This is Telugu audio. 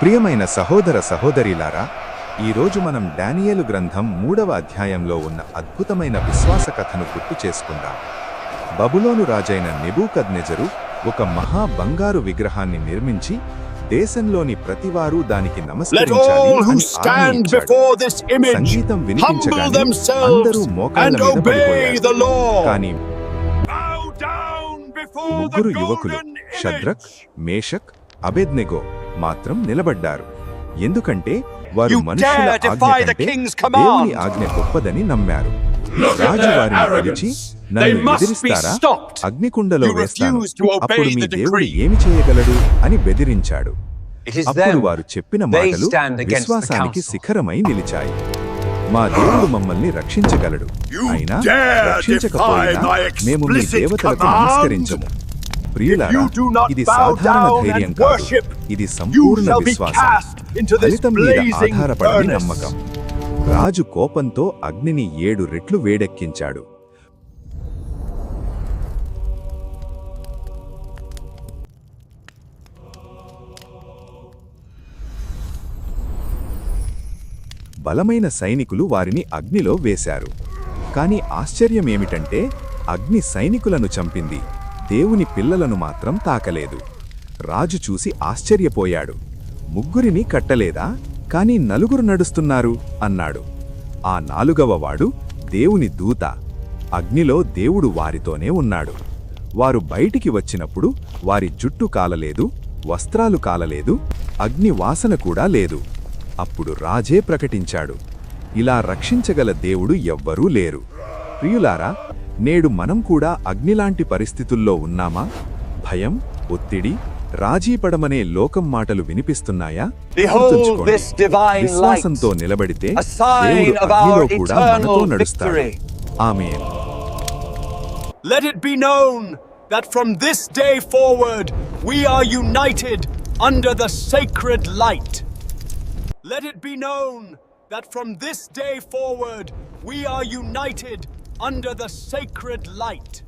ప్రియమైన సహోదర సహోదరిలారా ఈరోజు మనం డానియేలు గ్రంథం మూడవ అధ్యాయంలో ఉన్న అద్భుతమైన విశ్వాస కథను గుర్తు చేసుకుందాం బబులోను రాజైన నెబూకద్నెజరు ఒక మహా బంగారు విగ్రహాన్ని నిర్మించి దేశంలోని ప్రతివారు దానికి నమస్కరించాలి సంగీతం వినిపించగానే అందరూ మోకాళ్ళ మీద పడిపోయారు. కానీ ముగ్గురు యువకులు షద్రక్. మేషక్ అబెద్నెగో మాత్రం నిలబడ్డారు ఎందుకంటే వారు మనుషుల ఆజ్ఞ కంటే దేవుని. ఆజ్ఞ గొప్పదని నమ్మారు రాజు వారిని పిలిచి నన్ను ఎదిరిస్తారా. అగ్నికుండలో వేస్తాను అప్పుడు మీ దేవుడు. ఏమి చేయగలడు అని బెదిరించాడు అప్పుడు. వారు చెప్పిన మాటలు విశ్వాసానికి. శిఖరమై నిలిచాయి మా దేవుడు మమ్మల్ని రక్షించగలడు అయినా రక్షించకపోయినా మేము మీ దేవతలకు? నమస్కరించము ప్రియులారా ఇది సాధారణ ధైర్యం కాదు. ఇది సంపూర్ణ విశ్వాసం. ఫలితం మీద ఆధారపడని. నమ్మకం. రాజు కోపంతో అగ్నిని ఏడు రెట్లు వేడెక్కించాడు. బలమైన సైనికులు వారిని అగ్నిలో వేశారు. కాని ఆశ్చర్యమేమిటంటే అగ్ని సైనికులను చంపింది. దేవుని పిల్లలను మాత్రం తాకలేదు. రాజు చూసి ఆశ్చర్యపోయాడు. ముగ్గురిని కట్టలేదా? కాని నలుగురు నడుస్తున్నారు అన్నాడు. ఆ నాలుగవ వాడు దేవుని దూత. అగ్నిలో దేవుడు వారితోనే ఉన్నాడు. వారు బయటికి వచ్చినప్పుడు వారి జుట్టు కాలలేదు వస్త్రాలు కాలలేదు అగ్ని వాసన కూడా లేదు. అప్పుడు రాజే ప్రకటించాడు. ఇలా రక్షించగల దేవుడు ఎవ్వరూ లేరు. ప్రియులారా నేడు మనం కూడా అగ్నిలాంటి పరిస్థితుల్లో ఉన్నామా భయం ఒత్తిడి రాజీపడమనే లోకం మాటలు వినిపిస్తున్నాయా విశ్వాసంతో నిలబడితే దేవుడు అగ్నిలో కూడా మనతో నడుస్తాడు. ఆమేన్ Let it be known that from this day forward we are united under the sacred light. Let it be known that from this day forward we are united under the sacred light.